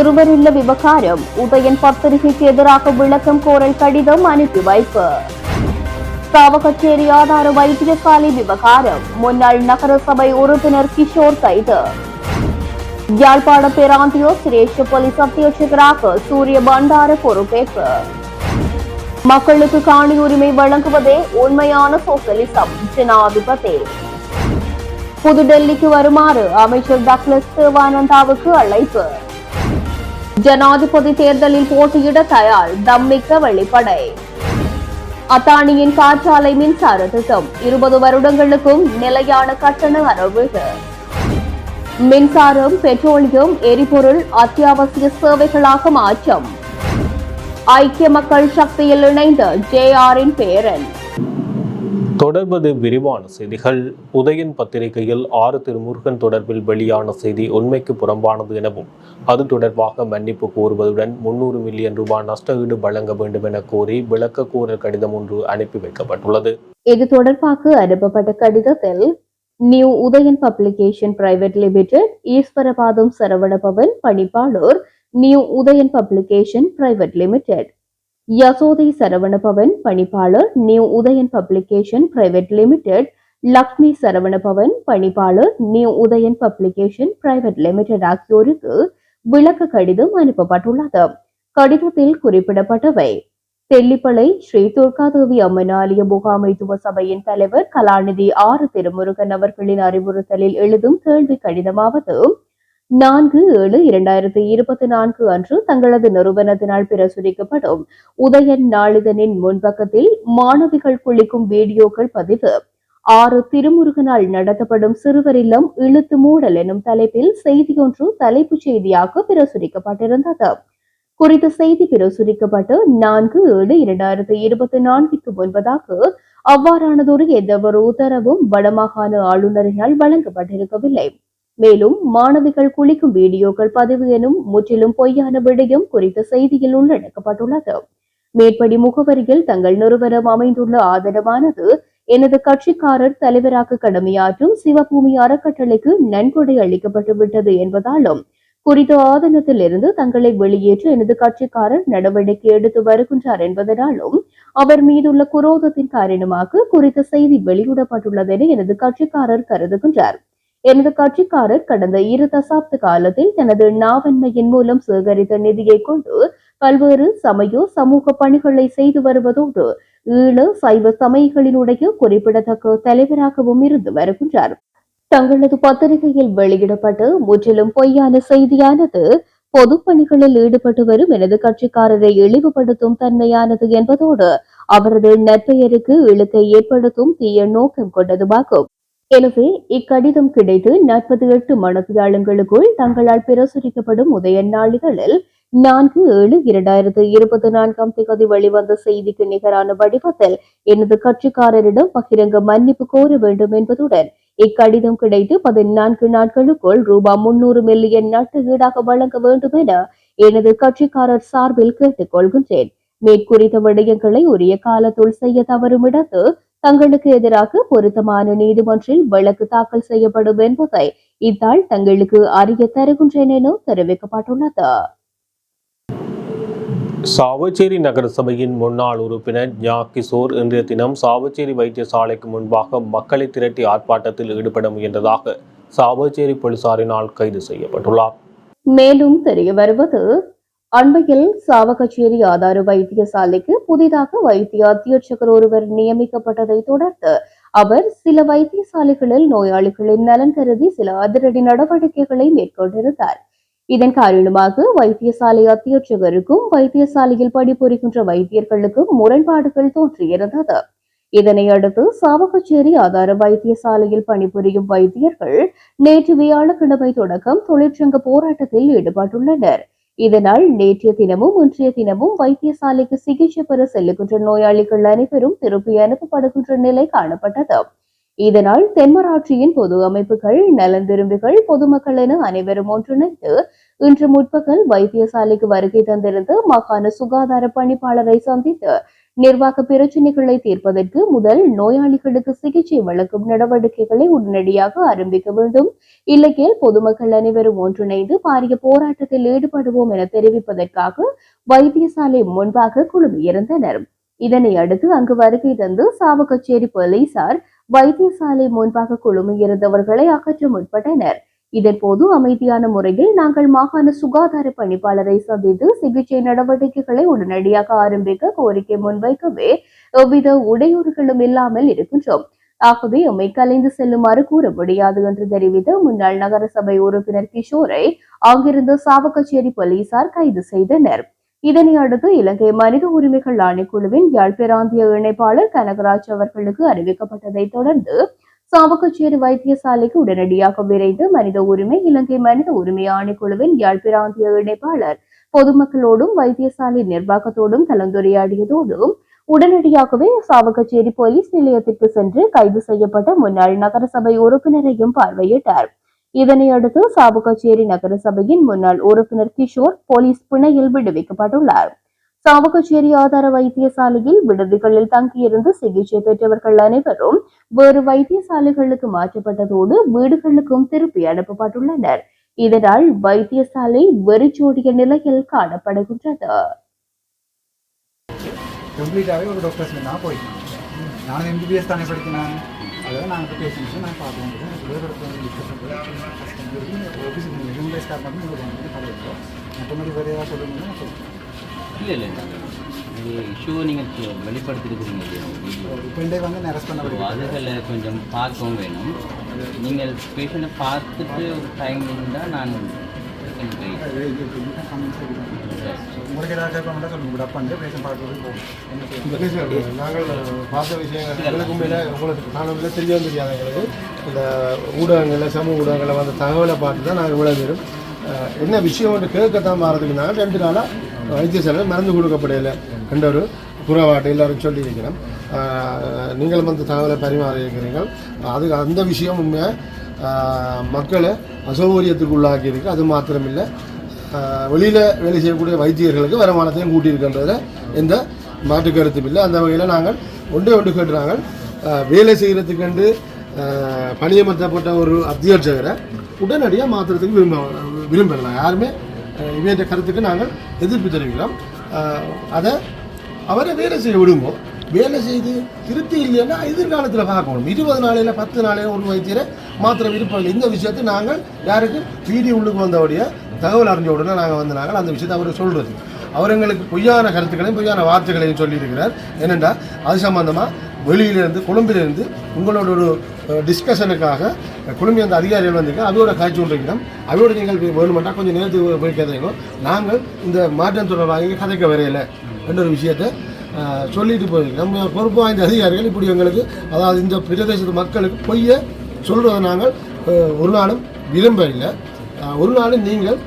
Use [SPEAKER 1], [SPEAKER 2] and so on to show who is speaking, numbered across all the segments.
[SPEAKER 1] சிறுவர் இல்ல விவகாரம் உதயன் பத்திரிகைக்கு எதிராக விளக்கம் கோரல் கடிதம் அனுப்பி வைப்பு. சாவகச்சேரி ஆதார வைத்தியசாலை விவகாரம் முன்னாள் நகரசபை உறுப்பினர் கிஷோர் கைது. யாழ்ப்பாண பேராந்தியோ சிரேஷ்ட போலீஸ் அத்தியட்சகராக சூரிய பண்டார பொறுப்பேற்பு. மக்களுக்கு காணி உரிமை வழங்குவதே உண்மையான சோசலிசம் ஜனாதிபதி. புதுடெல்லிக்கு வருமாறு அமைச்சர் டக்ளஸ் தேவானந்தாவுக்கு அழைப்பு. ஜனாதிபதி தேர்தலில் போட்டியிட தயார் தம்மிக்க வெளிப்படை. அத்தானியின் காற்றாலை மின்சார திட்டம் இருபது வருடங்களுக்கும் நிலையான கட்டண அரவுக மின்சாரம் பெட்ரோலியம் எரிபொருள் அத்தியாவசிய சேவைகளாக மாற்றம். ஐக்கிய மக்கள் சக்தியில் இணைந்த ஜேஆரின் பேரன்.
[SPEAKER 2] தொடர்வது விரிவான செய்திகள். உதயன் பத்திரிகையில் ஆறு திருமுருகன் தொடர்பில் வெளியான செய்தி உண்மைக்கு புறம்பானது எனவும் அது தொடர்பாக மன்னிப்பு கோருவதுடன் முன்னூறு மில்லியன் ரூபாய் நஷ்டஈடு வழங்க வேண்டும் என கோரி விளக்க கோரல் கடிதம் ஒன்று அனுப்பி வைக்கப்பட்டுள்ளது.
[SPEAKER 1] இது தொடர்பாக அனுப்பப்பட்ட கடிதத்தில் new Udayan publication private limited Eswarapatham Saravanabavan பணிப்பாளர் new Udayan publication private limited. Yasothai Saravanabavan பணிப்பாளர் new Udayan publication private limited Lakshmi Saravanabavan பணிப்பாளர் new Udayan publication private limited ஆகியோருக்கு விளக்க கடிதம் அனுப்பப்பட்டுள்ளது. கடிதத்தில் குறிப்பிடப்பட்டவை. தெல்லிப்பளை ஸ்ரீ துர்காதேவி அம்மன் ஆலய முகாமைத்துவ சபையின் தலைவர் கலாநிதி ஆறு திருமுருகன் அவர்களின் அறிவுறுத்தலில் எழுதும் கேள்வி கடிதமாவது நான்கு ஏழு இரண்டாயிரத்தி இருபத்தி நான்கு அன்று தங்களது நிறுவனத்தினால் பிரசுரிக்கப்படும் உதயன் நாளிதழின் முன்பக்கத்தில் மாணவிகள் குளிக்கும் வீடியோக்கள் பதிவு. ஆறு திருமுருகனால் நடத்தப்படும் சிறுவர் இல்லம் இழுத்து மூடல் எனும் தலைப்பில் செய்தியொன்று தலைப்புச் செய்தியாக பிரசுரிக்கப்பட்டிருந்தது. குறித்த செய்தி பிரசுரிக்கப்பட்டு நான்கு ஏழு இரண்டாயிரத்தி இருபத்தி நான்குக்கு முன்பதாக அவ்வாறானதொரு எந்தவொரு உத்தரவும் வடமாகாண ஆளுநரினால் வழங்கப்பட்டிருக்கவில்லை. மேலும் மாணவிகள் குளிக்கும் வீடியோக்கள் பதிவு எனும் முற்றிலும் பொய்யான விடயம் குறித்த செய்தியில் உள்ளடக்கப்பட்டுள்ளது மேற்படி முகவரியில் தங்கள் நிறுவனம் அமைந்துள்ள ஆதரவானது எனது கட்சிக்காரர் தலைவராக கடமையாற்றும் சிவபூமி அறக்கட்டளைக்கு நன்கொடை அளிக்கப்பட்டு விட்டது என்பதாலும் குறித்த ஆதனத்திலிருந்து தங்களை வெளியேற்ற எனது கட்சிக்காரர் நடவடிக்கை எடுத்து வருகின்றார் என்பதனாலும் அவர் மீதுள்ள குரோதத்தின் காரணமாக குறித்த செய்தி வெளியிடப்பட்டுள்ளதென எனது கட்சிக்காரர் கருதுகின்றார். எனது கட்சிக்காரர் கடந்த இரு தசாப்த காலத்தில் தனது நாவன்மையின் மூலம் சேகரித்த நிதியை கொண்டு பல்வேறு சமய சமூக பணிகளை செய்து வருவதோடு ஈழ சைவ சமயங்களினுடைய குறிப்பிடத்தக்க தலைவராகவும் இருந்து வருகின்றார். தங்களது பத்திரிகையில் வெளியிடப்பட்டு முற்றிலும் பொய்யான செய்தியானது பொதுப்பணிகளில் ஈடுபட்டு வரும் எனது கட்சிக்காரரை இழிவுபடுத்தும் தன்மையானது என்பதோடு அவரது நற்பெயருக்கு இழுக்கை ஏற்படுத்தும் தீய நோக்கம் கொண்டதுமாகும். எனவே இக்கடிதம் கிடைத்து நாற்பத்தி எட்டு மனதியாளங்களுக்குள் தங்களால் பிரசுரிக்கப்படும் உதய நாளிதழில் நான்கு ஏழு இரண்டாயிரத்து இருபத்தி நான்காம் தேதி வெளிவந்த செய்திக்கு நிகரான வடிவத்தில் எனது கட்சிக்காரரிடம் பகிரங்க மன்னிப்பு கோர வேண்டும் என்பதுடன் இக்கடிதம் கிடைத்து பதினான்கு நாட்களுக்குள் ரூபாய் முன்னூறு மில்லியன் நட்டு ஈடாக வழங்க வேண்டும் என எனது கட்சிக்காரர் சார்பில் கேட்டுக் கொள்கின்றேன் மேற்குறித்த விடயங்களை உரிய காலத்துள் செய்ய தவறும் இடத்து தங்களுக்கு எதிராக பொருத்தமான நீதிமன்றில் வழக்கு தாக்கல் செய்யப்படும் என்பதை இத்தாள் தங்களுக்கு அறிய தருகின்றேன் என தெரிவிக்கப்பட்டுள்ளது.
[SPEAKER 2] சாவச்சேரி நகரசபையின் முன்னாள் உறுப்பினர் ஞா. கிஷோர் இன்றைய தினம் சாவச்சேரி வைத்தியசாலைக்கு முன்பாக மக்களை திரட்டி ஆர்ப்பாட்டத்தில் ஈடுபட முயன்றதாக சாவச்சேரி போலீசாரினால் கைது செய்யப்பட்டுள்ளார்.
[SPEAKER 1] மேலும் தெரிய வருவது அண்மையில் சாவகச்சேரி ஆதார வைத்தியசாலைக்கு புதிதாக வைத்திய அத்தியட்சகர் ஒருவர் நியமிக்கப்பட்டதை தொடர்ந்து அவர் சில வைத்தியசாலைகளில் நோயாளிகளின் நலன் கருதி சில அதிரடி நடவடிக்கைகளை மேற்கொண்டிருந்தார். இதன் காரணமாக வைத்தியசாலை அத்தியட்சகருக்கும் வைத்தியசாலையில் பணிபுரிகின்ற வைத்தியர்களுக்கும் முரண்பாடுகள் தோன்றியிருந்தது. இதனை அடுத்து சாவகச்சேரி ஆதார வைத்தியசாலையில் பணிபுரியும் வைத்தியர்கள் நேற்று வியாழக்கிழமை தொடக்கம் தொழிற்சங்க போராட்டத்தில் ஈடுபட்டுள்ளனர். இதனால் நேற்றைய தினமும் இன்றைய தினமும் வைத்தியசாலைக்கு சிகிச்சை பெற செல்லுகின்ற நோயாளிகள் அனைவரும் திருப்பி அனுப்பப்படுகின்ற நிலை காணப்பட்டது. இதனால் தென்மராட்சியின் பொது அமைப்புகள் நலன் விரும்பிகள் பொதுமக்கள் என அனைவரும் ஒன்றிணைந்து இன்று முற்பகல் வைத்தியசாலைக்கு வருகை தந்திருந்து மாகாண சுகாதார பணிப்பாளரை சந்தித்து நிர்வாக பிரச்சினைகளை தீர்ப்பதற்கு முதல் நோயாளிகளுக்கு சிகிச்சை வழங்கும் நடவடிக்கைகளை உடனடியாக ஆரம்பிக்க வேண்டும். இல்லையில் பொதுமக்கள் அனைவரும் ஒன்றிணைந்து பாரிய போராட்டத்தில் ஈடுபடுவோம் என தெரிவிப்பதற்காக வைத்தியசாலை முன்பாக குழுமியிருந்தனர். இதனை அடுத்து அங்கு வருகை தந்து சாவகச்சேரி போலீசார் வைத்தியசாலை முன்பாக குழுமியிருந்தவர்களை அகற்ற முற்பட்டனர். இதன்போது அமைதியான முறையில் நாங்கள் மாகாண சுகாதார பணிப்பாளரை சந்தித்து சிகிச்சை நடவடிக்கைகளை உடனடியாக ஆரம்பிக்க கோரிக்கை முன்வைக்கவே எவ்வித உடையூறுகளும் இல்லாமல் இருக்கின்றோம். ஆகவே எம்மை கலைந்து செல்லுமாறு கூற முடியாது என்று தெரிவித்த முன்னாள் நகரசபை உறுப்பினர் கிஷோரை அங்கிருந்த சாவகச்சேரி போலீசார் கைது செய்தனர். இதனை அடுத்து இலங்கை மனித உரிமைகள் ஆணைக்குழுவின் யாழ் பிராந்திய இணைப்பாளர் கனகராஜ் அவர்களுக்கு அறிவிக்கப்பட்டதை தொடர்ந்து சாவகச்சேரி வைத்தியசாலைக்கு உடனடியாக விரைந்து மனித உரிமை இலங்கை மனித உரிமை ஆணைக்குழுவின் யாழ் பிராந்திய இணைப்பாளர். பொதுமக்களோடும் வைத்தியசாலை நிர்வாகத்தோடும் கலந்துரையாடியதோடு உடனடியாகவே சாவகச்சேரி போலீஸ் நிலையத்திற்கு சென்று கைது செய்யப்பட்ட முன்னாள் நகரசபை உறுப்பினரையும் பார்வையிட்டார். இதனையடுத்து சாவகச்சேரி நகரசபையின் முன்னாள் உறுப்பினர் கிஷோர் போலீஸ் பிணையில் விடுவிக்கப்பட்டுள்ளார். சாவகச்சேரி ஆதார வைத்தியசாலையில் விடுதிகளில் தங்கியிருந்து சிகிச்சை பெற்றவர்கள் அனைவரும் வேறு வைத்தியசாலைகளுக்கு மாற்றப்பட்டதோடு வீடுகளுக்கும் திருப்பி அனுப்பப்பட்டுள்ளனர். இதனால் வைத்தியசாலை வெறிச்சோடிய நிலையில் காணப்படுகின்றது.
[SPEAKER 3] கம்ப்ளீட்டாகவே ஒரு டாக்டர்ஸ் நான் போயிட்டேன். எம்பிபிஎஸ் தானே படிக்கிறேன். அதாவது நாங்கள் பேஷண்ட்ஸும் நான் பார்க்க முடியும் மற்றபடி வேறு ஏதாவது நான் சொல்லுவேன்
[SPEAKER 4] இல்லை இல்லை இது இஷ்யூவை நீங்கள் வெளிப்படுத்திருக்கிறீங்க இல்லையா?
[SPEAKER 3] வந்து நான் அரெஸ்ட் பண்ண
[SPEAKER 4] அதுகளை கொஞ்சம் பார்க்கவும் வேணும். நீங்கள் பேஷண்ட்டை பார்த்துட்டு டைம் இருந்தால் நான்
[SPEAKER 3] உங்களுக்கு ஏதாவது கேட்கணும்னா சொல்லுங்கள் கூட பண்ணி பேஷண்ட் பார்க்கறது போகும்
[SPEAKER 5] நாங்கள் பார்த்த விஷயங்கள் எங்களுக்கு மேலே உங்களுக்கு காணொலியில் தெரிய தெரியாது எங்களுக்கு. இந்த ஊடகங்களில் சமூக ஊடகங்களில் வந்த தகவலை பார்த்து தான் நாங்கள் இவ்வளோ பேரும் என்ன விஷயம் ஒன்று கேட்கத்தான் மாறதுக்கு நாங்கள் ரெண்டு நாளாக வைத்தியசாலை மருந்து கொடுக்கப்படையில என்ற ஒரு புறவாட்டை எல்லாரும் சொல்லியிருக்கிறோம். நீங்கள் நீங்களும் தகவலை பரிமாறி இருக்கிறீர்கள். அது அந்த விஷயம் உண்மையாக மக்களை அசௌகரியத்துக்கு உள்ளாக்கி இருக்கு அது மாத்திரமில்லை. வெளியில் வேலை செய்யக்கூடிய வைத்தியர்களுக்கு வருமானத்தையும் கூட்டியிருக்கின்றதில் எந்த மாற்று கருத்தும் இல்லை. அந்த வகையில் நாங்கள் ஒன்றே ஒன்று கேட்டுறாங்க. வேலை செய்கிறதுக்கென்று பணியமர்த்தப்பட்ட ஒரு அத்தியட்சகரை உடனடியாக மாற்றுறதுக்கு விரும்ப விரும்பலாம் யாருமே அஹ், கருத்துக்கு நாங்கள் எதிர்ப்பு தெரிவிக்கிறோம். அதை அவரை வேலை செய்ய விடுவோம் வேலை செய்து திருப்தி இல்லைன்னா எதிர்காலத்தில் பார்க்கணும். இருபது நாளையில் பத்து நாளையில் ஒரு வைத்தியரை மாத்திர இருப்பாங்க இந்த விஷயத்தை நாங்கள் யாருக்கு வீடியோ உள்ளுக்கு வந்தவுடைய தகவல் அறிஞ்ச உடனே நாங்கள் வந்து நாங்கள் அந்த விஷயத்தை அவர் சொல்கிறது அவர் எங்களுக்கு பொய்யான கருத்துக்களையும் பொய்யான வார்த்தைகளையும் சொல்லியிருக்கிறார். என்னென்னா அது சம்மந்தமாக வெளியிலிருந்து கொழும்பிலிருந்து உங்களோட ஒரு டிஸ்கஷனுக்காக குழுமி அந்த அதிகாரிகள் வந்திருக்க அதோட காய்ச்சி கொண்டிருக்கிறோம் அதோட நீங்கள் வேணுமெண்டா கொஞ்சம் நேரத்துக்கு போய் கதைங்க நாங்கள் இந்த மாற்றம் தொடர்பாக கதைக்க வரையில என்ற ஒரு விஷயத்தை சொல்லிட்டு போயிருக்கோம். நம்ம பொறுப்பு வாய்ந்த அதிகாரிகள் இப்படி எங்களுக்கு அதாவது இந்த பிரதேசத்து மக்களுக்கு பொய்ய சொல்கிறத நாங்கள் ஒரு நாளும் விரும்ப இல்லை ஒரு நாளும் நீங்கள்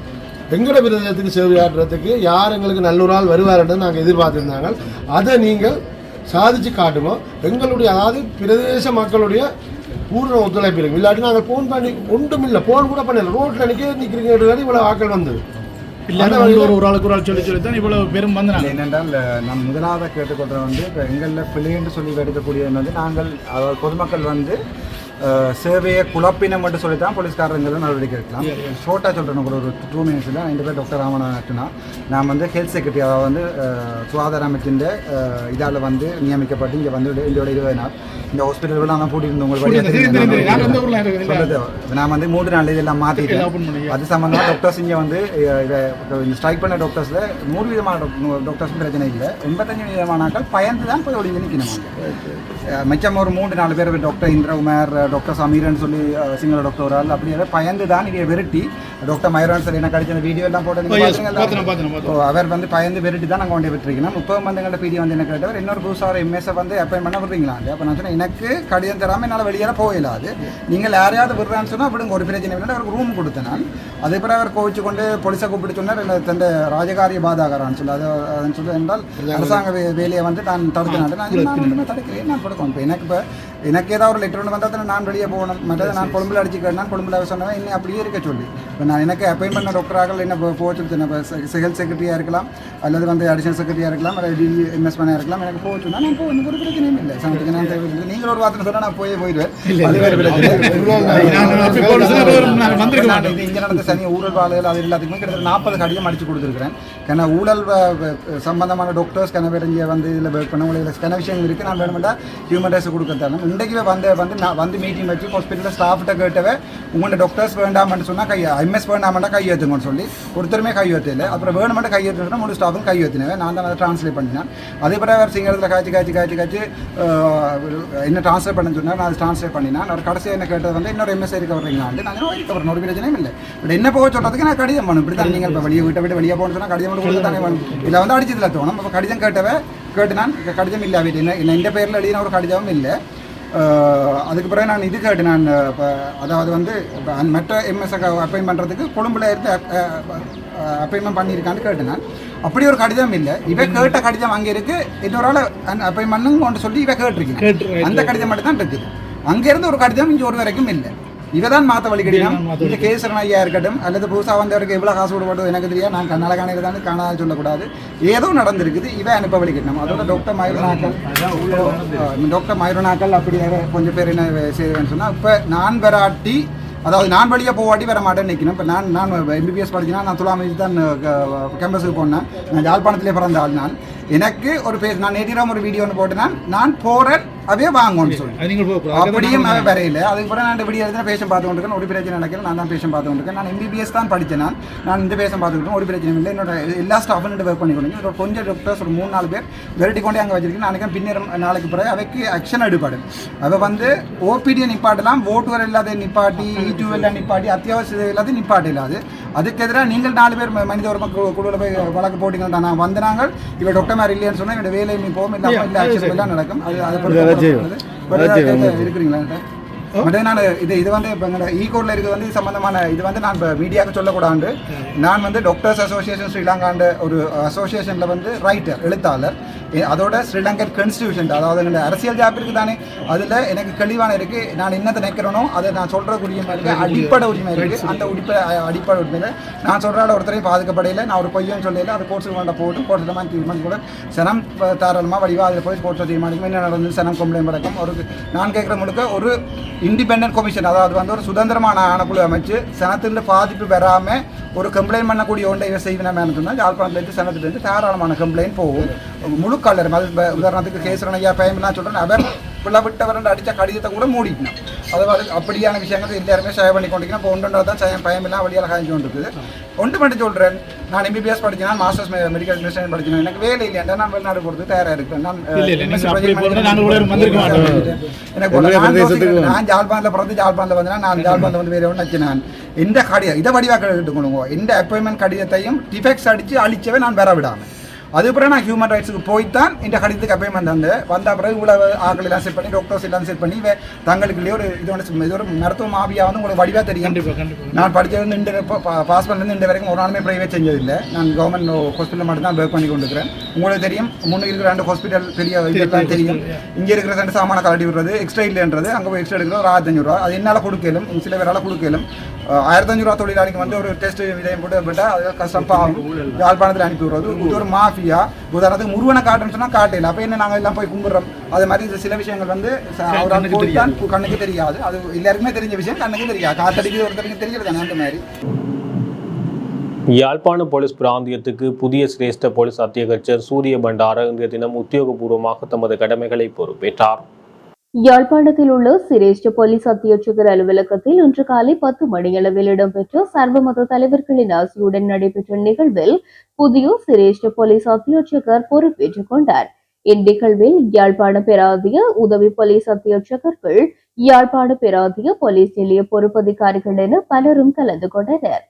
[SPEAKER 5] வெங்கட பிரதேசத்துக்கு சேவையாற்றுறதுக்கு யார் எங்களுக்கு நல்லூரால் வருவார் வருவார்ன்றது நாங்கள் எதிர்பார்த்துருந்தாங்க அதை நீங்கள் சாதிச்சு காட்டுவோம். எங்களுடைய அதாவது பிரதேச மக்களுடைய பூர்ண ஒத்துழைப்பு இருக்கு. இல்லாட்டி நாங்கள் ஃபோன் பண்ணி ஒன்றும் இல்லை ஃபோன் கூட பண்ணல. ரோட்டில் நிற்க நிற்கிறீங்க இவ்வளோ ஆக்கள் வந்தது
[SPEAKER 6] ஒரு ஒரு ஆளுக்கு ஒரு ஆள் சொல்லி சொல்லி தான் இவ்வளவு பேரும் வந்தாங்க.
[SPEAKER 3] என்னென்றால் நான் முதலாவது கேட்டுக்கொள்கிறேன் வந்து இப்போ எங்களில் பிள்ளை என்று சொல்லி எடுக்கக்கூடியது வந்து நாங்கள் அதாவது பொதுமக்கள் வந்து சேவையை குழப்பினம் மட்டும் சொல்லி தான் போலீஸ்காரங்க நடவடிக்கை எடுக்கலாம். ஷோர்ட்டாக சொல்கிறேன் கூட ஒரு டூ மினிட்ஸில் ரெண்டு பேர் டாக்டர் ராமநாட்டுனா நான் வந்து ஹெல்த் செக்ரட்டரி அதாவது வந்து சுகாதார அமைச்சின் இதால் வந்து நியமிக்கப்பட்டு இங்கே வந்து இதோட இருபது நாள். இந்த ஹாஸ்பிட்டல் நான்
[SPEAKER 6] தெரியும். நான்
[SPEAKER 3] வந்து மூன்று நாள் இதெல்லாம் மாற்றிட்டேன். அது சம்மந்தமாக டாக்டர்ஸ் இங்கே வந்து இதை இந்த ஸ்ட்ரைக் பண்ண டாக்டர்ஸில் நூறு விதமான டாக்டர்ஸும் பிரச்சனை இல்லை. எண்பத்தஞ்சு விதமானாக்கள் பயந்து தான் போய் ஒளி நிற்கணும் மிச்சம் ஒரு மூன்று நாலு பேர் டாக்டர் இந்திரகுமார் டாக்டர் சமீரன் சொல்லி சிங்கள டாக்டர் ஒரு ஆள். அப்படி பயந்து தான் இதை விரட்டி. டாக்டர் மயூரன் சார் எனக்கு அடிச்ச வீடியோ எல்லாம் போட்டு அவர் வந்து பயந்து விரட்டி தான் நாங்கள் கொண்டு விட்டுருக்கணும் முப்பது மந்தங்கள பிடி வந்து என்ன கேட்டவர் இன்னொரு புதுசாக எம்எஸ்ஸை வந்து அப்பாயின் பண்ண விடுறீங்களா? அப்போ நான் சொன்னேன் எனக்கு கடிதம் தராமல் என்னால் வெளியேற போயிடாது நீங்கள் யாரையாவது விடுறான்னு சொன்னால் விடுங்க. ஒரு பிரச்சனை இல்லை. அவருக்கு ரூம் கொடுத்தேன் கொண்டு போலீஸை கூப்பிட்டு சொன்னார். இல்லை தந்த ராஜகாரிய பாதாகரான்னு சொல்லி அது அதுன்னு சொல்லி என்றால் அரசாங்க வே- வேலையை வந்து நான் தடுத்தினால நான் நான் ஒன்றுமே தடுக்கிறேன். நான் கொடுக்கணும் இப்போ எனக்கு இப்போ எனக்கு ஏதாவது ஒரு லெட்டர் ஒன்று வந்தால் தானே நான் வெளியே போகணும். மற்றது நான் கொழும்புல அடிச்சுக்கிறேன் நான் கொழும்புல சொன்னவன் இன்னும் அப்படியே இருக்க சொல்லி. இப்போ நான் எனக்கு அப்பாயின்மெண்ட் டாக்டராக என்ன போச்சு இப்போ ஹெல்த் செக்ரட்டரியாக இருக்கலாம் அல்லது வந்து அடிஷனல் செக்ரட்டரியாக இருக்கலாம் அல்லது டிடி எம்எஸ்மனாக இருக்கலாம் எனக்கு போச்சுன்னா நான் போய் எனக்கு ஒரு பிரச்சனையும் இல்லை. சமத்துக்கு நான் தேவையில்லை. நீங்கள் ஒரு வார்த்தை சொன்னால் நான் போய் போயிடுவேன். அது வேறு இங்கே நடந்த தனி ஊழல் வாழைகள் அது எல்லாத்துக்குமே கிட்டத்தட்ட நாற்பது கடிதம் அடித்து கொடுத்துருக்கிறேன். ஏன்னா ஊழல் சம்பந்தமான டாக்டர்ஸ் கன பேர் இங்கே வந்து இதில் ஒர்க் பண்ண உங்களுக்கு கன விஷயம் இருக்குது நான் வேணுமெண்டா ஹியூமன் ரைட்ஸ் கொடுக்கறதாலும் இன்றைக்கு வந்து வந்து நான் வந்து மீட்டிங் வச்சு ஹாஸ்பிட்டலில் ஸ்டாஃப்கிட்ட கேட்டவே உங்களோட டாக்டர்ஸ் வேண்டாம்னு சொன்னால் கை எம்எஸ் வேண்டாமட்டா கை சொல்லி ஒருத்தருமே கை அப்புறம் வேணுமெண்டா கை முழு ஸ்டாஃபும் கை நான் தான் அதை ட்ரான்ஸ்லேட் பண்ணினேன். அதே பிறகு அவர் சிங்களத்தில் காய்ச்சி காய்ச்சி காய்ச்சி காய்ச்சி என்ன ட்ரான்ஸ்லேட் பண்ண சொன்னார். நான் ட்ரான்ஸ்லேட் பண்ணினேன். அவர் கடைசியாக என்ன கேட்டது வந்து இன்னொரு எம்எஸ் இருக்க வர்றீங்களான்ட்டு நான் இருக்க வரணும் ஒரு பிரச்சனையும் இல்லை. பட் என்ன போக சொல்கிறதுக்கு நான் கடிதம் பண்ணும் இப்படி தான் நீங்கள் இப்போ வெளியே வீட்டை விட்டு வெளியே போகணும்னு சொன்னால் கடிதம் கொடுத்து தானே வேணும் இதில் வந்து அடிச்சதில்ல தோணும் இப்போ கடிதம் கேட்டவே கேட்டு நான் கடிதம் இல்லை வீட்டு என்ன இந்த பேரில் எழுதின ஒரு கடிதமும் இல்லை அதுக்கு பிறகு நான் இது கேட்டு நான் இப்போ அதாவது வந்து மற்ற எம்எஸ் அப்பாயின் பண்ணுறதுக்கு கொழும்புல இருந்து அப்பாயின்மெண்ட் பண்ணியிருக்கான்னு கேட்டு நான் அப்படி ஒரு கடிதம் இல்லை இவ கேட்ட கடிதம் அங்கே இருக்கு இன்னொரு ஆள் அப்பாயின் பண்ணுங்க சொல்லி இவ கேட்டிருக்கீங்க அந்த கடிதம் மட்டும் தான் இருக்குது அங்கேருந்து ஒரு கடிதம் இங்கே ஒரு வரைக்கும் இல்லை இவ தான் மாற்ற வழி கடிதம் இந்த கேசரன் ஐயா இருக்கட்டும் அல்லது புதுசாக வந்தவருக்கு எவ்வளோ காசு விடப்படுது எனக்கு தெரியாது. நான் கண்ணால காணையில் தான் காணாத சொல்லக்கூடாது. ஏதோ நடந்திருக்குது இவ அனுப்ப வழி கட்டணும். அதோட டாக்டர் மயூரனாக்கள் டாக்டர் மயூரனாக்கள் அப்படி கொஞ்சம் பேர் என்ன செய்வேன்னு சொன்னால் இப்போ நான் வராட்டி அதாவது நான் வழியாக போவாட்டி வர மாட்டேன்னு நிற்கணும் இப்போ நான் நான் எம்பிபிஎஸ் படிச்சினா நான் துலாமதி தான் கேம்பஸுக்கு போனேன். நான் யாழ்ப்பாணத்திலே பிறந்த ஆள் நான். எனக்கு ஒரு பேர் நான் நேற்றிடம் ஒரு வீடியோ ஒன்று போட்டு நான் நான் போகிறேன் அதே வாங்கணும்னு சொல்லி.
[SPEAKER 6] நீங்கள்
[SPEAKER 3] அப்படியும் அவன் வரையில. அதுக்கு பிறகு நான் வீடியோ எழுதின பேஷன் பார்த்து கொண்டிருக்கேன். ஒரு பிரச்சனை நடக்கல. நான் தான் பேஷன் பார்த்து கொண்டிருக்கேன். நான் எம்பிபிஎஸ் தான் படித்தேன் நான். நான் இந்த பேஷன் பார்த்துக்கிட்டேன் ஒரு பிரச்சனையும் இல்லை. என்னோட எல்லா ஸ்டாஃபும் ஒர்க் பண்ணி கொடுங்க கொஞ்சம் டாக்டர்ஸ் ஒரு மூணு நாலு பேர் வெரைட்டி கொண்டே அங்கே வச்சிருக்கேன். நான் பின்னர் நாளைக்கு பிறகு அவைக்கு ஆக்ஷன் எடுப்பாடு அவ வந்து ஓபிடியை நிப்பாட்டலாம். ஓட்டு வர இல்லாத நிப்பாட்டி ஈட்டு எல்லாம் நிப்பாட்டி அத்தியாவசிய எல்லாத்தையும் நிப்பாட்டு இல்லாது. அதுக்கு எதிராக நீங்கள் நாலு பேர் மனித உரிமை குழு- குழுவில் போய் வழக்கு போட்டீங்கன்னா நான் வந்து நாங்கள் இவ டாக்டர் மாதிரி இல்லைன்னு சொன்னால் என்னோட வேலை போகும். இல்லாமல் இல்லை ஆக்ஷன் எல்லாம் நடக்கும். அது அதை இருக்கிறீங்களா மற்ற நான் இது இது வந்து இப்போ எங்களோட ஈ கோடில் இருக்குது வந்து இது சம்மந்தமான இது வந்து நான் இப்போ மீடியாவுக்கு சொல்லக்கூடாது. நான் வந்து டாக்டர்ஸ் அசோசியேஷன் ஸ்ரீலங்காண்ட ஒரு அசோசியேஷனில் வந்து ரைட்டர் எழுத்தாளர். அதோட ஸ்ரீலங்கன் கான்ஸ்டியூஷன் அதாவது எங்களோட அரசியல் ஜாப் இருக்குது தானே அதில் எனக்கு தெளிவான இருக்குது நான் என்னத்தை நினைக்கிறேனோ அதை நான் சொல்கிற உரிமை இருக்குது அடிப்படை உரிமை இருக்குது அந்த உடிப்படை அ- அடிப்படை உரிமையில் நான் சொல்கிற ஒருத்தரையும் பாதுகாப்படையில் நான் ஒரு பொய்யும் சொல்லல அது கோர்ட்ஸுக்கு கொண்ட போட்டு கோர்ட்டில் தீர்மானம் கூட சனம் தாராளமாக வடிவா அதில் போய் கோர்ட்டில் தீர்மானிக்கும். என்ன நடந்து சனம் கம்ப்ளைண்ட் படக்கும் ஒரு நான் கேட்குற முழுக்க ஒரு இண்டிபெண்டன்ட் கமிஷன் அதாவது வந்து ஒரு சுதந்திரமான ஆணைக்குழு அமைச்சு சனத்தில் பாதிப்பு பெறாமல் ஒரு கம்ப்ளைண்ட் பண்ணக்கூடிய ஒன்றை செய்வினமே சொன்னால் யாழ்ப்பாணத்துலேருந்து சனத்துலேருந்து தாராளமான கம்ப்ளைண்ட் போகும். முழு அது இப்ப உதாரணத்துக்கு கேசரன் ஐயா பயம்லாம் சொல்கிறேன் அவர் பிள்ளை விட்டவர் அடித்த கடிதத்தை கூட மூடிக்கணும் அதாவது அப்படியான விஷயங்கள் எல்லாருமே சேவ் பண்ணி கொண்டிருக்கணும். இப்போ ஒன்று தான் சயம் பயமெல்லாம் வழியால் காய்ச்சி கொண்டு இருக்குது ஒன்று மட்டும் சொல்கிறேன் நான் எம்பிபிஎஸ் படிச்சேன் மாஸ்டர்ஸ் மெடிக்கல் அட்மினிஸ்ட்ரேஷன் படிச்சேன்? எனக்கு வேலை இல்லையா? நான் வெளிநாடு போகிறது தயாராக இருக்கிறேன் நான்
[SPEAKER 6] இல்ல, இல்ல,
[SPEAKER 3] நான் ஜாழ்ப்பாணத்தில் பிறந்து ஜாழ்ப்பாணத்தில் வந்தேன் நான் ஜாழ்ப்பாணத்தில் வந்து வேற ஒன்று நான் எந்த கடிதம் இதை வடிவாக எடுத்துக்கொள்ளுங்க. எந்த அப்பாயின்மெண்ட் கடிதத்தையும் டிஃபெக்ட்ஸ் அடித்து அழிச்சவே நான் வர விடாமல் அது பிறகு நான் ஹியூமன் ரைட்ஸுக்கு போய்த்தான் இந்த கடிதத்துக்கு அப்பாயின்மெண்ட் வந்து வந்த பிறகு இவ்வளவு ஆட்கள் எல்லாம் செட் பண்ணி டாக்டர்ஸ் எல்லாம் செட் பண்ணி தங்களுக்குள்ளேயே ஒரு இது ஒன்று இது ஒரு மருத்துவ மாபியா வந்து உங்களுக்கு வடிவாக தெரியும். நான் படித்தது இந்த பாஸ் பண்ணது இந்த வரைக்கும் ஒரு நாளுமே ப்ரைவேட் செஞ்சதில்லை. நான் கவர்மெண்ட் ஹாஸ்பிட்டல் மட்டும் தான் ஒர்க் பண்ணி கொண்டிருக்கிறேன். உங்களுக்கு தெரியும் முன்னுக்கு இருக்கிற ரெண்டு ஹாஸ்பிட்டல் பெரிய இதெல்லாம் தெரியும். இங்கே இருக்கிற ரெண்டு சாமான கலட்டி விடுறது எக்ஸ்ட்ரா இல்லைன்றது அங்கே போய் எக்ஸ்ட்ரா எடுக்கிறது ஒரு ஆயிரத்தஞ்சு ரூபா. அது என்னால் கொடுக்கலும் சில பேரால் கொடுக்கலும். ஆயிரத்தஞ்சு ரூபா தொழிலாளிக்கு வந்து ஒரு டெஸ்ட் இதையும் போட்டு விட்டால் அது கஷ்டப்பாகும் யாழ்ப்பாணத்தில் அனுப்பி விடுறது. இது ஒரு மாஃபியா. உதாரணத்துக்கு முருகனை காட்டுன்னு சொன்னால் காட்டையில் அப்போ என்ன நாங்கள் எல்லாம் போய் கும்பிட்றோம்? அது மாதிரி சில விஷயங்கள் வந்து தான் கண்ணுக்கு தெரியாது. அது எல்லாருக்குமே தெரிஞ்ச விஷயம் கண்ணுக்கு தெரியாது. காத்தடிக்கிறது ஒருத்தருக்கு தெரியறது அந்த மாதிரி.
[SPEAKER 2] யாழ்ப்பாண போலீஸ் பிராந்தியத்துக்கு புதிய சிரேஷ்ட போலீஸ் அத்தியகச்சர் சூரிய பண்டார இன்றைய தினம் உத்தியோகபூர்வமாக தமது கடமைகளை பொறுப்பேற்றார்.
[SPEAKER 1] யாழ்ப்பாணத்தில் உள்ள சிரேஷ்ட போலீஸ் அத்தியட்சகர் அலுவலகத்தில் இன்று காலை பத்து மணியளவில் இடம்பெற்ற சர்வமத தலைவர்களின் ஆசியுடன் நடைபெற்ற நிகழ்வில் புதிய சிரேஷ்ட போலீஸ் அத்தியட்சகர் பொறுப்பேற்றுக் கொண்டார். இந்நிகழ்வில் யாழ்ப்பாண பேராதிய உதவி போலீஸ் அத்தியட்சகர்கள் யாழ்ப்பாண பேராதிய போலீஸ் நிலைய பொறுப்பதிகாரிகள் என பலரும் கலந்து கொண்டனர்.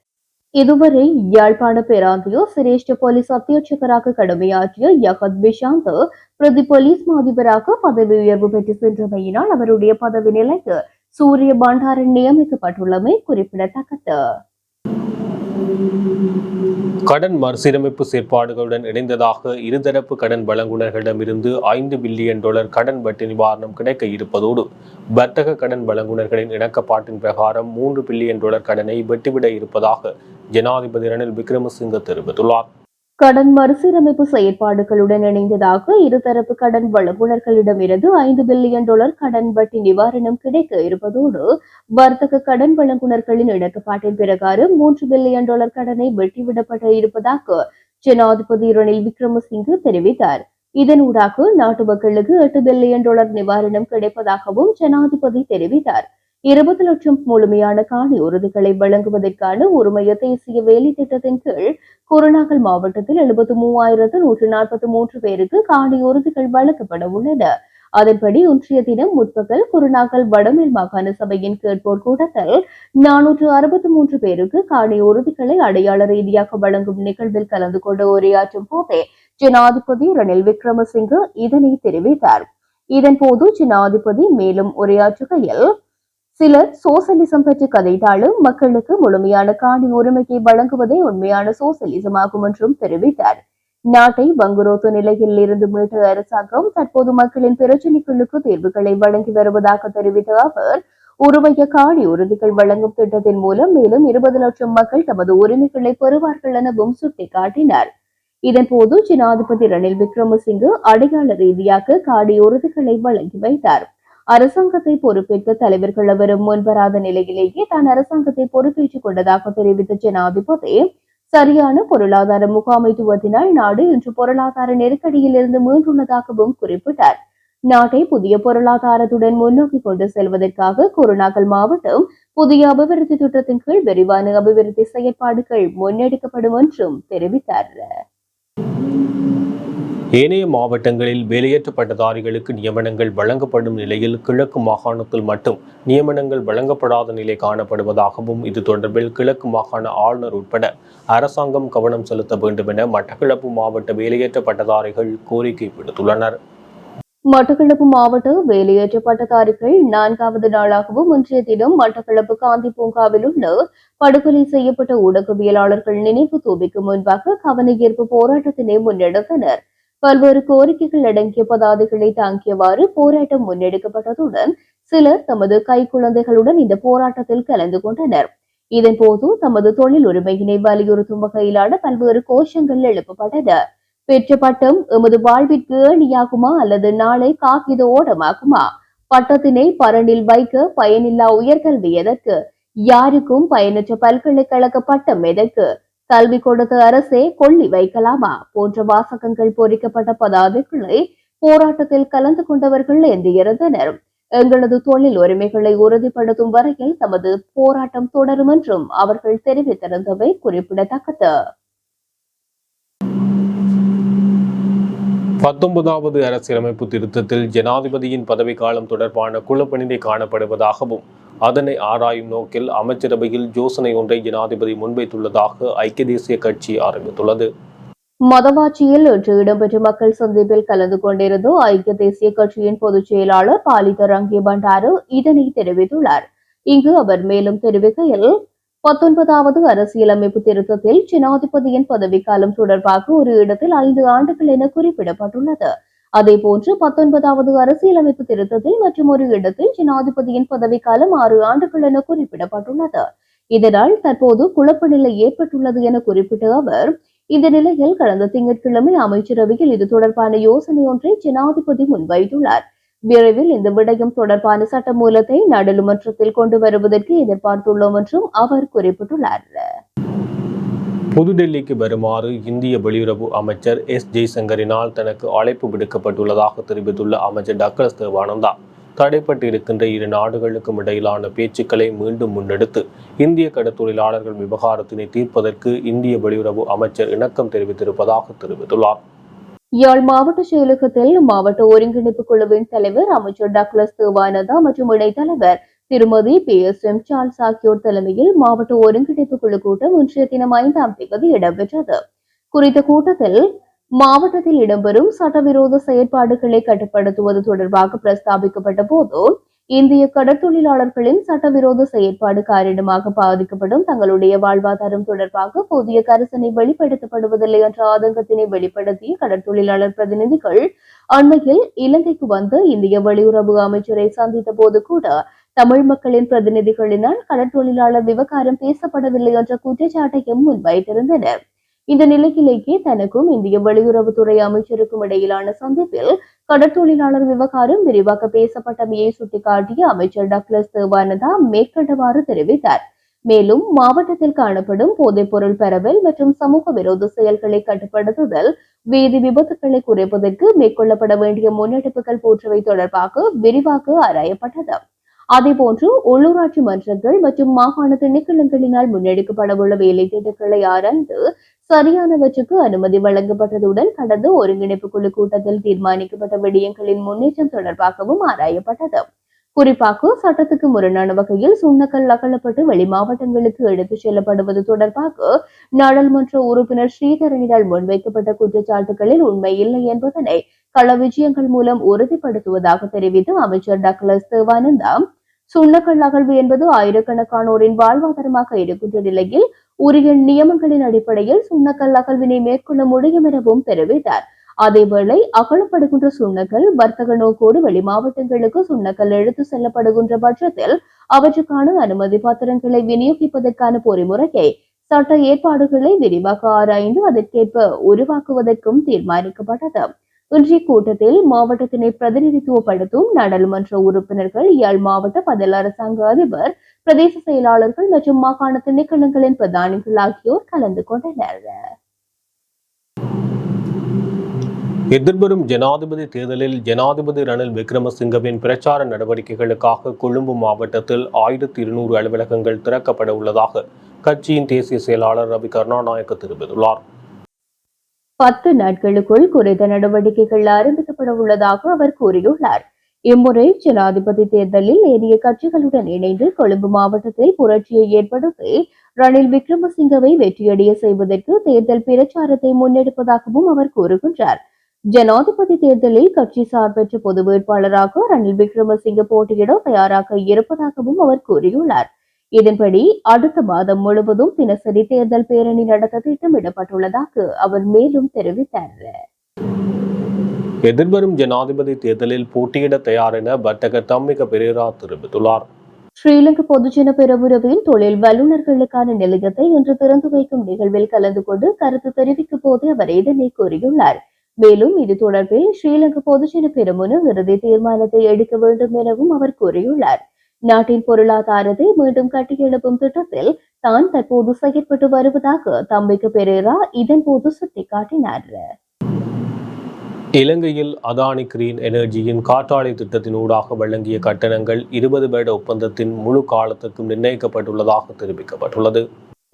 [SPEAKER 1] இதுவரை யாழ்ப்பாண பேராந்தியோ சிரேஷ்ட போலீஸ் அத்தியட்சகராக கடமையாற்றிய யகத் பிஷாந்த் பிரதி போலீஸ் மாதிபராக பதவி உயர்வு பெற்று சென்றமையினால் அவருடைய பதவி நிலைக்கு சூரிய பண்டாரன் நியமிக்கப்பட்டுள்ளமை குறிப்பிடத்தக்கது
[SPEAKER 2] கடன் மறுசீரமைப்பு செயற்பாடுகளுடன் இணைந்ததாக இருதரப்பு கடன் வழங்குனர்களிடமிருந்து ஐந்து பில்லியன் டாலர் கடன் வட்டி நிவாரணம் கிடைக்க இருப்பதோடு வர்த்தக கடன் வழங்குனர்களின் இணக்கப்பாட்டின் பிரகாரம் மூன்று பில்லியன் டாலர் கடனை வெட்டிவிட இருப்பதாக ஜனாதிபதி ரணில் விக்ரமசிங்க தெரிவித்துள்ளார்.
[SPEAKER 1] கடன் மறுசீரமைப்பு செயற்பாடுகளுடன் இணைந்ததாக இருதரப்பு கடன் வழங்குனர்களிடமிருந்து ஐந்து பில்லியன் டாலர் கடன் வட்டி நிவாரணம் கிடைக்க இருப்பதோடு வர்த்தக கடன் வழங்குனர்களின் இணக்கப்பாட்டின் பிரகாரம் மூன்று பில்லியன் டாலர் கடனை வெட்டிவிடப்பட இருப்பதாக ஜனாதிபதி ரணில் விக்ரமசிங்க தெரிவித்தார். இதனூடாக நாட்டு மக்களுக்கு எட்டு பில்லியன் டாலர் நிவாரணம் கிடைப்பதாகவும் ஜனாதிபதி தெரிவித்தார். இருபது லட்சம் முழுமையான காணி உறுதிகளை வழங்குவதற்கான ஒருமைய தேசிய வேலை திட்டத்தின் கீழ் குருநாகல் மாவட்டத்தில் எழுபத்தி மூவாயிரத்து நூற்று நாற்பத்தி மூன்று பேருக்கு காணி உறுதிகள் வழங்கப்பட உள்ளன. அதன்படி ஒன்றிய தினம் முற்பகல் குருநாகல் வடமேல் மாகாண சபையின் கேட்போர் கூட்டத்தில் நானூற்று அறுபத்தி மூன்று பேருக்கு காணி உறுதிகளை அடையாள ரீதியாக வழங்கும் நிகழ்வில் கலந்து கொண்டு உரையாற்றும் போதே ஜனாதிபதி ரணில் விக்ரமசிங்கே இதனை தெரிவித்தார். இதன்போது ஜனாதிபதி மேலும் உரையாற்றுகையில் சிலர் சோசலிசம் பற்றி கதைத்தாலும் மக்களுக்கு முழுமையான காணி உரிமையை வழங்குவதே உண்மையான சோசலிசமாகும் என்றும் தெரிவித்தார். நாட்டை பங்குரோத்து நிலையில் இருந்து மீட்ட அரசாங்கம் தற்போது மக்களின் பிரச்சனைகளுக்கு தீர்வுகளை வழங்கி வருவதாக தெரிவித்த அவர் உருவைய காணி உறுதிகள் வழங்கும் திட்டத்தின் மூலம் மேலும் இருபது லட்சம் மக்கள் தமது உரிமைகளை பெறுவார்கள் எனவும் சுட்டிக்காட்டினார். இதன்போது ஜனாதிபதி ரணில் விக்ரமசிங்கு அடையாள ரீதியாக காணி உறுதிகளை வழங்கி வைத்தார். அரசாங்கத்தை பொறுப்பேற்க தலைவர்கள் அவரும் முன்வராத நிலையிலேயே தான் அரசாங்கத்தை பொறுப்பேற்றுக் கொண்டதாக தெரிவித்த ஜனாதிபதி சரியான பொருளாதார முகாமைத்துவத்தினால் நாடு இன்று பொருளாதார நெருக்கடியில் இருந்து மீண்டுள்ளதாகவும் குறிப்பிட்டார். நாட்டை புதிய பொருளாதாரத்துடன் முன்னோக்கி கொண்டு செல்வதற்காக குருநாகல் மாவட்டம் புதிய அபிவிருத்தி திட்டத்தின் கீழ் விரிவான அபிவிருத்தி செயற்பாடுகள் முன்னெடுக்கப்படும் என்றும் தெரிவித்தார்.
[SPEAKER 2] ஏனைய மாவட்டங்களில் வேலையற்ற பட்டதாரிகளுக்கு நியமனங்கள் வழங்கப்படும் நிலையில் கிழக்கு மாகாணத்தில் மட்டும் நியமனங்கள் வழங்கப்படாத நிலை காணப்படுவதாகவும் இது தொடர்பில் கிழக்கு மாகாண ஆளுநர் உட்பட அரசாங்கம் கவனம் செலுத்த வேண்டும் என மட்டக்களப்பு மாவட்ட வேலையற்ற பட்டதாரிகள் கோரிக்கை விடுத்துள்ளனர்.
[SPEAKER 1] மட்டக்களப்பு மாவட்ட வேலையற்ற பட்டதாரிகள் நான்காவது நாளாகவும் இன்றைய தினம் மட்டக்களப்பு காந்தி பூங்காவில் உள்ள படுகொலை செய்யப்பட்ட ஊடகவியலாளர்கள் நினைவு தூபிக்கு முன்பாக கவனஈர்ப்பு போராட்டத்தினை முன்னெடுத்தனர். பல்வேறு கோரிக்கைகள் அடங்கிய பதாதைகளை தாங்கியவாறு போராட்டம் முன்னெடுக்கப்பட்டதுடன் சிலர் தமது கைக்குழந்தைகளுடன் இந்த போராட்டத்தில் கலந்து கொண்டனர். இதன்போது தமது தொழில் உரிமையினை வலியுறுத்தும் வகையிலான பல்வேறு கோஷங்கள் எழுப்பப்பட்டன. பெற்ற பட்டம் எமது வாழ்விற்கு ஏணியாகுமா அல்லது நாளை காகித ஓடமாகுமா பட்டத்தினை பரணில் வைக்க பயனில்லா உயர்கல்வி எதற்கு? யாருக்கும் பயனற்ற பல்கலைக்கழக பட்டம் எதற்கு? கல்வி கொடுத்த அரசே கொள்ளி வைக்கலாமா? போன்ற வாசகங்கள் பொறிக்கப்பட்ட பதாதைகளை போராட்டத்தில் கலந்து கொண்டவர்கள் ஏந்தியிருந்தனர். எங்களது தொழில் உரிமைகளை உறுதிப்படுத்தும் வரையில் தமது போராட்டம் தொடரும் என்றும் அவர்கள் தெரிவித்திருந்தவை குறிப்பிடத்தக்கது.
[SPEAKER 2] பத்தொன்பதாவது அரசியலமைப்பு திருத்தத்தில் ஜனாதிபதியின் பதவிக்காலம் தொடர்பான குழப்பநிலை காணப்படுவதாகவும் அதனை ஆராயும் நோக்கில் அமைச்சரவையில் யோசனை ஒன்றை ஜனாதிபதி முன்வைத்துள்ளதாக ஐக்கிய தேசிய கட்சி ஆரம்பித்துள்ளது
[SPEAKER 1] மதவாச்சியில் இன்று இடம்பெற்ற மக்கள் சந்திப்பில் கலந்து கொண்டிருந்த ஐக்கிய தேசிய கட்சியின் பொதுச் செயலாளர் பாலித ரங்கே பண்டாரு இதனை தெரிவித்துள்ளார். இங்கு அவர் மேலும் தெரிவிக்கையில் பத்தொன்பதாவது அரசியலமைப்பு திருத்தத்தில் ஜனாதிபதியின் பதவிக்காலம் தொடர்பாக ஒரு இடத்தில் ஐந்து ஆண்டுகள் என குறிப்பிடப்பட்டுள்ளது. அதேபோன்று பத்தொன்பதாவது அரசியலமைப்பு திருத்தத்தில் மற்றும் ஒரு இடத்தில் ஜனாதிபதியின் பதவிக்காலம் ஆறு ஆண்டுகள் என குறிப்பிடப்பட்டுள்ளது. இதனால் தற்போது குழப்ப நிலை ஏற்பட்டுள்ளது என குறிப்பிட்ட அவர் இந்த நிலையில் கடந்த திங்கட்கிழமை அமைச்சரவையில் இது தொடர்பான யோசனை ஒன்றை ஜனாதிபதி முன்வைத்துள்ளார். விரைவில் இந்த விடயம் தொடர்பான சட்டமூலத்தை நாடாளுமன்றத்தில் கொண்டு வருவதற்கு எதிர்பார்த்துள்ளோம் என்றும் அவர் குறிப்பிட்டுள்ளார்.
[SPEAKER 2] புதுடெல்லிக்கு வருமாறு இந்திய வெளியுறவு அமைச்சர் எஸ். ஜெய்சங்கரினால் தனக்கு அழைப்பு விடுக்கப்பட்டுள்ளதாக தெரிவித்துள்ள அமைச்சர் டக்ளஸ் தேவானந்தா தடைப்பட்டு இருக்கின்ற இரு நாடுகளுக்கும் இடையிலான பேச்சுக்களை மீண்டும் முன்னெடுத்து இந்திய கடத்தொழிலாளர்கள் விவகாரத்தினை தீர்ப்பதற்கு இந்திய வெளியுறவு அமைச்சர் இணக்கம் தெரிவித்திருப்பதாக தெரிவித்துள்ளார்.
[SPEAKER 1] யாழ் மாவட்ட செயலகத்தில் மாவட்ட ஒருங்கிணைப்பு குழுவின் தலைவர் அமைச்சர் டக்ளஸ் தேவானந்தா மற்றும் இணைத்தலைவர் திருமதி பி. எஸ். எம் சார்ஸ் ஆகியோர் தலைமையில் மாவட்ட ஒருங்கிணைப்பு குழு கூட்டம் இன்றைய தினம் ஐந்தாம் தேதி இடம்பெற்றது. குறித்த கூட்டத்தில் மாவட்டத்தில் இடம்பெறும் சட்டவிரோத செயற்பாடுகளை கட்டுப்படுத்துவது தொடர்பாக பிரஸ்தாபிக்கப்பட்ட போது இந்திய கடற்தொழிலாளர்களின் சட்டவிரோத செயற்பாடு காரணமாக பாதிக்கப்படும் தங்களுடைய வாழ்வாதாரம் தொடர்பாக போதிய கரிசனை வெளிப்படுத்தப்படுவதில்லை என்ற ஆதங்கத்தினை வெளிப்படுத்திய கடற்தொழிலாளர் பிரதிநிதிகள் அண்மையில் இலங்கைக்கு வந்து இந்திய வெளியுறவு அமைச்சரை சந்தித்த போது கூட தமிழ் மக்களின் பிரதிநிதிகளினால் கடற்தொழிலாளர் விவகாரம் பேசப்படவில்லை என்ற குற்றச்சாட்டையும் முன்வைத்திருந்தனர். இந்த நிலையிலேயே தனக்கும் இந்திய வெளியுறவுத்துறை அமைச்சருக்கும் இடையிலான சந்திப்பில் கடற்தொழிலாளர் விவகாரம் விரிவாக பேசப்பட்டமையை சுட்டிக்காட்டிய அமைச்சர் டக்ளஸ் தேவானந்தா மேற்கண்டவாறு தெரிவித்தார். மேலும் மாவட்டத்தில் காணப்படும் போதைப்பொருள் பரவல் மற்றும் சமூக விரோத செயல்களை கட்டுப்படுத்துதல் வீதி விபத்துக்களை குறைப்பதற்கு மேற்கொள்ளப்பட வேண்டிய முன்னெடுப்புகள் போன்றவை தொடர்பாக விரிவாக ஆராயப்பட்டது. அதேபோன்று உள்ளூராட்சி மன்றங்கள் மற்றும் மாகாண திணைக்களங்களினால் முன்னெடுக்கப்படவுள்ள வேலை திட்டங்களை ஆராய்ந்து சரியானவற்றுக்கு அனுமதி வழங்கப்பட்டதுடன் கடந்த ஒருங்கிணைப்பு குழு கூட்டத்தில் தீர்மானிக்கப்பட்ட விடயங்களின் முன்னேற்றம் தொடர்பாகவும் ஆராயப்பட்டது. குறிப்பாக சட்டத்துக்கு முரணான வகையில் சுண்ணக்கல் அகலப்பட்டு வெளி மாவட்டங்களுக்கு எடுத்துச் செல்லப்படுவது தொடர்பாக நாடாளுமன்ற உறுப்பினர் ஸ்ரீதரனினால் முன்வைக்கப்பட்ட குற்றச்சாட்டுகளில் உண்மை இல்லை என்பதனை கள விஜயங்கள் மூலம் உறுதிப்படுத்துவதாக தெரிவித்து அமைச்சர் டக்ளஸ் தேவானந்தா சுண்ணக்கல் அகழ்வு என்பது ஆயிரக்கணக்கானோரின் வாழ்வாதாரமாக இருக்கின்ற நிலையில் உரிய நியமங்களின் அடிப்படையில் சுண்ணக்கல் அகழ்வினை மேற்கொள்ள முடியும் எனவும் தெரிவித்தார். அதேவேளை அகலப்படுகின்ற சுண்ணக்கல் வர்த்தக நோக்கோடு வெளி மாவட்டங்களுக்கு சுண்ணக்கல் எடுத்து செல்லப்படுகின்ற பட்சத்தில் அவற்றுக்கான அனுமதி பத்திரங்களை விநியோகிப்பதற்கான பொறிமுறையை சட்ட ஏற்பாடுகளை விரிவாக ஆராய்ந்து அதற்கேற்ப உருவாக்குவதற்கும் தீர்மானிக்கப்பட்டது. இன்றைய கூட்டத்தில் மாவட்டத்தினை பிரதிநிதித்துவப்படுத்தும் நாடாளுமன்ற உறுப்பினர்கள் யாழ் மாவட்ட பதில் அரசாங்க அதிபர் பிரதேச செயலாளர்கள் மற்றும் மாகாண திணைக்களங்களின் பிரதானிகள் ஆகியோர் கலந்து கொண்டனர்.
[SPEAKER 2] எதிர்வரும் ஜனாதிபதி தேர்தலில் ஜனாதிபதி ரணில் விக்ரமசிங்கவின் பிரச்சார நடவடிக்கைகளுக்காக கொழும்பு மாவட்டத்தில் ஆயிரத்தி இருநூறு அலுவலகங்கள் திறக்கப்பட உள்ளதாக கட்சியின் தேசிய செயலாளர் ரவி கருணாநாயக்க தெரிவித்துள்ளார்.
[SPEAKER 1] பத்து நாட்களுக்குள் குறித்த நடவடிக்கைகள் ஆரம்பிக்கப்பட உள்ளதாக அவர் கூறியுள்ளார். இம்முறை ஜனாதிபதி தேர்தலில் ஏனைய கட்சிகளுடன் இணைந்து கொழும்பு மாவட்டத்தில் புரட்சியை ஏற்படுத்தி ரணில் விக்ரமசிங்கவை வெற்றியடைய செய்வதற்கு தேர்தல் பிரச்சாரத்தை முன்னெடுப்பதாகவும் அவர் கூறுகின்றார். ஜனாதிபதி தேர்தலில் கட்சி சார்பற்ற பொது வேட்பாளராக ரணில் விக்ரமசிங்க போட்டியிட தயாராக இருப்பதாகவும் அவர் கூறியுள்ளார். இதன்படி அடுத்த மாதம் முழுவதும் தினசரி தேர்தல் பேரணி நடத்த திட்டமிடப்பட்டுள்ளதாக அவர் மேலும் தெரிவித்தார்.
[SPEAKER 2] எதிர்வரும் ஜனாதிபதி தேர்தலில் போட்டியிட தயார் என வர்த்தக தம்மிக பெரேரா தெரிவித்துள்ளார்.
[SPEAKER 1] ஸ்ரீலங்கா பொதுஜன பெரமுறவின் தொழில் வல்லுநர்களுக்கான நிலையத்தை இன்று திறந்து வைக்கும் நிகழ்வில் கலந்து கொண்டு கருத்து தெரிவிக்கும் போது அவர் இதனை கூறியுள்ளார். மேலும் இது தொடர்பில் ஸ்ரீலங்கா பொதுஜன பெருமுன இறுதி தீர்மானத்தை எடுக்க வேண்டும் எனவும் அவர் கூறியுள்ளார். நாட்டின் பொருளாதாரத்தை மீண்டும் கட்டியெழுப்பும் திட்டத்தில் தான் தற்போது செயற்பட்டு வருவதாக தம்பிக்கு பெரேரா இதன் போது சுட்டிக்காட்டினார்.
[SPEAKER 2] இலங்கையில் அதானி கிரீன் எனர்ஜியின் காற்றாலை திட்டத்தின் ஊடாக வழங்கிய கட்டணங்கள் இருபது வருட ஒப்பந்தத்தின் முழு காலத்துக்கும் நிர்ணயிக்கப்பட்டுள்ளதாக தெரிவிக்கப்பட்டுள்ளது.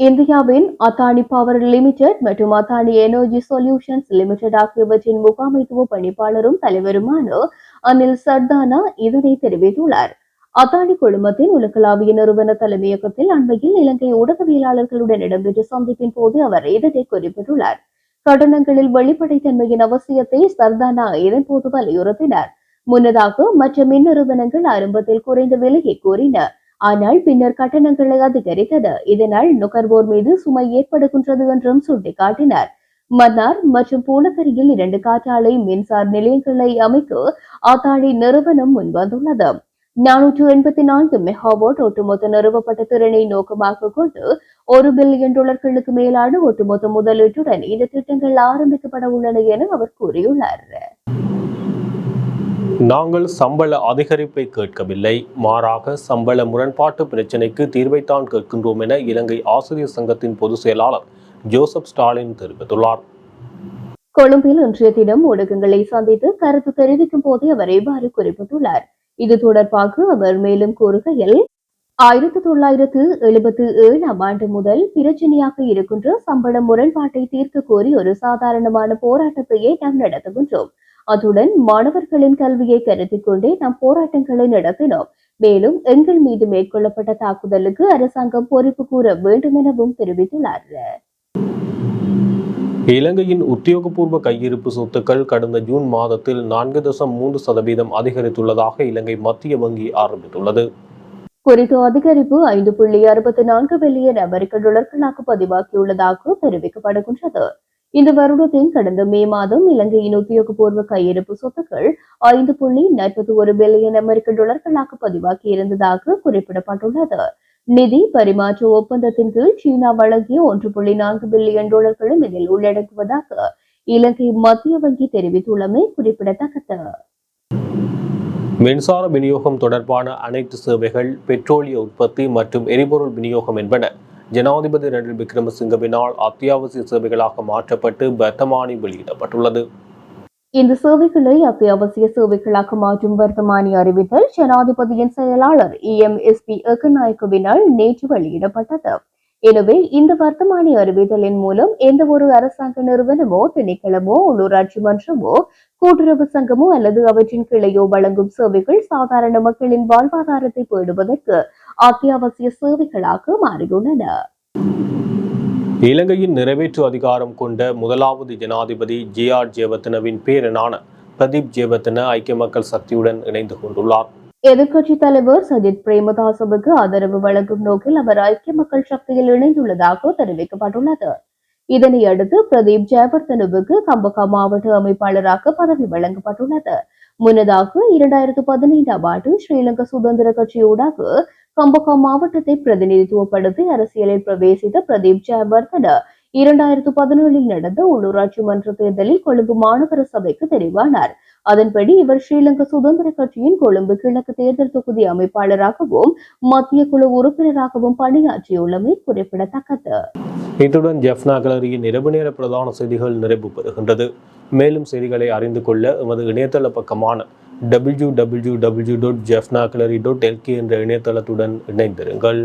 [SPEAKER 1] இந்தியாவின் அத்தானி பவர் லிமிடெட் மற்றும் அத்தானி எனர்ஜி சொல்யூஷன்ஸ் லிமிடெட் ஆகியவற்றின் முகாமைத்துவ பணிப்பாளரும் தலைவருமான அனில் சர்தானா இதனை தெரிவித்துள்ளார். அத்தானி குழுமத்தின் உலகளாவிய நிறுவன தலைமையகத்தில் அண்மையில் இலங்கை ஊடகவியலாளர்களுடன் இடம்பெற்ற சந்திப்பின் போது அவர் இதனை குறிப்பிட்டுள்ளார். கட்டணங்களில் வெளிப்படைத்தன்மையின் அவசியத்தை சர்தானா இதன்போது வலியுறுத்தினார். முன்னதாக மற்ற மின் நிறுவனங்கள் ஆரம்பத்தில் குறைந்த விலையை கூறினர் ஆனால் பின்னர் கட்டணங்களை அதிகரித்தது. இதனால் நுகர்வோர் மீது சுமை ஏற்படுகின்றது என்றும் சுட்டிக்காட்டினார். மன்னார் மற்றும் பூனகரியில் இரண்டு காற்றாலை மின்சார நிலையங்களை அமைக்க அத்தாழி நிறுவனம் முன்வந்துள்ளது. நானூற்று எண்பத்தி நான்கு மெகாவாட் ஒட்டுமொத்த நிறுவப்பட்ட திறனை நோக்கமாக கொண்டு ஒரு பில்லியன் டாலர்களுக்கு மேலான ஒட்டுமொத்த முதலீட்டுடன் இந்த திட்டங்கள் ஆரம்பிக்கப்பட உள்ளன என அவர் கூறியுள்ளார்.
[SPEAKER 2] நாங்கள் சம்பள அதிகரிப்பை கேட்கவில்லை. மாறாக சம்பள முரண்பாட்டு பிரச்சினைக்கு தீர்வைத்தான் கேட்கின்றோம் என இலங்கை ஆசிரியர் சங்கத்தின் பொதுச் செயலாளர் ஜோசப் ஸ்டாலின் தெரிவித்துள்ளார்.
[SPEAKER 1] கொழும்பில் இன்றைய தினம் ஊடகங்களை சந்தித்து கருத்து தெரிவிக்கும் போதே அவர் இவ்வாறு குறிப்பிட்டுள்ளார். இது தொடர்பாக அவர் மேலும் கூறுகையில் ஆயிரத்தி தொள்ளாயிரத்து எழுபத்தி ஏழாம் ஆண்டு முதல் பிரச்சனையாக இருக்கின்ற சம்பள முரண்பாட்டை தீர்க்க கோரி ஒரு சாதாரணமான போராட்டத்தையே நாம் நடத்துகின்றோம். அத்துடன் மாணவர்களின் கல்வியை கருத்தில் கொண்டே நாம் போராட்டங்களை நடத்தினோம். மேலும் எங்கள் மீது மேற்கொள்ளப்பட்ட தாக்குதலுக்கு அரசாங்கம் பொறுப்பு கூற வேண்டும் எனவும் தெரிவித்துள்ளார்
[SPEAKER 2] இலங்கையின் உத்தியோகபூர்வ கையிருப்பு சொத்துக்கள் கடந்த ஜூன் மாதத்தில் நான்கு தசம் மூன்று சதவீதம் அதிகரித்துள்ளதாக இலங்கை மத்திய வங்கி ஆரம்பித்துள்ளது.
[SPEAKER 1] குறித்த அதிகரிப்பு ஐந்து புள்ளி அறுபத்தி நான்கு பில்லியன் அமெரிக்க டாலர்களாக பதிவாகியுள்ளதாக தெரிவிக்கப்படுகின்றது. இந்த வருடத்தின் கடந்த மே மாதம் இலங்கையின் உத்தியோகபூர்வ கையிருப்பு சொத்துக்கள் ஐந்து புள்ளி நாற்பத்தி ஒரு பில்லியன் அமெரிக்க டாலர்களாக பதிவாகி இருந்ததாக குறிப்பிடப்பட்டுள்ளது. நிதி பரிமாற்ற ஒப்பந்தத்தின் கீழ் சீனா வழங்கிய ஒன்று புள்ளி நான்கு பில்லியன் டாலர்களும் இதில் உள்ளடங்குவதாக இலங்கை மத்திய வங்கி தெரிவித்துள்ளமை குறிப்பிடத்தக்கது.
[SPEAKER 2] மின்சார விநியோகம் தொடர்பான அனைத்து சேவைகள் பெட்ரோலிய உற்பத்தி மற்றும் எரிபொருள் விநியோகம் என்பன ஜனாதிபதி ரணில் விக்ரமசிங்கவினால் அத்தியாவசிய சேவைகளாக மாற்றப்பட்டு வர்த்தமானி வெளியிடப்பட்டுள்ளது.
[SPEAKER 1] இந்த சேவைகளை அத்தியாவசிய சேவைகளாக மாற்றும் வர்த்தமானி அறிவித்தல் ஜனாதிபதியின் செயலாளர் இ. எம். எஸ். பி. ஏகநாயக்கவினால் நேற்று வெளியிடப்பட்டது. எனவே இந்த வர்த்தமானி அறிவித்தலின் மூலம் எந்த ஒரு அரசாங்க நிறுவனமோ திணைக்களமோ உள்ளூராட்சி மன்றமோ கூட்டுறவு சங்கமோ அல்லது அவற்றின் கிளையோ வழங்கும் சேவைகள் சாதாரண மக்களின் வாழ்வாதாரத்தை பேணுவதற்கு அத்தியாவசிய சேவைகளாக மாறியுள்ளன.
[SPEAKER 2] இலங்கையின் நிறைவேற்று அதிகாரம் கொண்ட முதலாவது ஜனாதிபதி ஜே ஆர் ஜெயவர்தனவின் பேரனான பிரதீப் ஜெயவர்தன ஐக்கிய மக்கள் சக்தியுடன் இணைந்து கொண்டுள்ளார்.
[SPEAKER 1] எதிர்க்கட்சித் தலைவர் சஜித் பிரேமதாசவுக்கு ஆதரவு வழங்கும் நோக்கில் அவர் ஐக்கிய மக்கள் சக்தியில் இணைந்துள்ளதாக தெரிவிக்கப்பட்டுள்ளது. இதனை அடுத்து பிரதீப் ஜெயவர்தனுவுக்கு கம்பகா மாவட்ட அமைப்பாளராக பதவி வழங்கப்பட்டுள்ளது. முன்னதாக இரண்டாயிரத்து பதினைந்தாம் ஆண்டு ஸ்ரீலங்கா சுதந்திர கட்சியூடாக கம்பகா மாவட்டத்தை பிரதிநிதித்துவப்படுத்தி அரசியலில் பிரவேசித்த பிரதீப் ஜெயவர்தன. இரண்டாயிரத்து பதினேழில் நடந்த உள்ளூராட்சி மன்ற தேர்தலில் கொழும்பு மாநகர சபைக்கு தெரிவானார். அதன்படி இவர் ஸ்ரீலங்கா சுதந்திர கட்சியின் கொழும்பு கிழக்கு தேர்தல் தொகுதி அமைப்பாளராகவும் மத்திய குழு உறுப்பினராகவும் பணியாற்றியுள்ளமை குறிப்பிடத்தக்கது.
[SPEAKER 2] இத்துடன் ஜெஃப்னா கலரியின் இரவு நேர பிரதான செய்திகள் நிறைவு பெறுகின்றது. மேலும் செய்திகளை அறிந்து கொள்ள எமது இணையதள பக்கமான W W W dot Jaffna gallery dot LK என்ற இணையதளத்துடன் இணைந்திருங்கள்.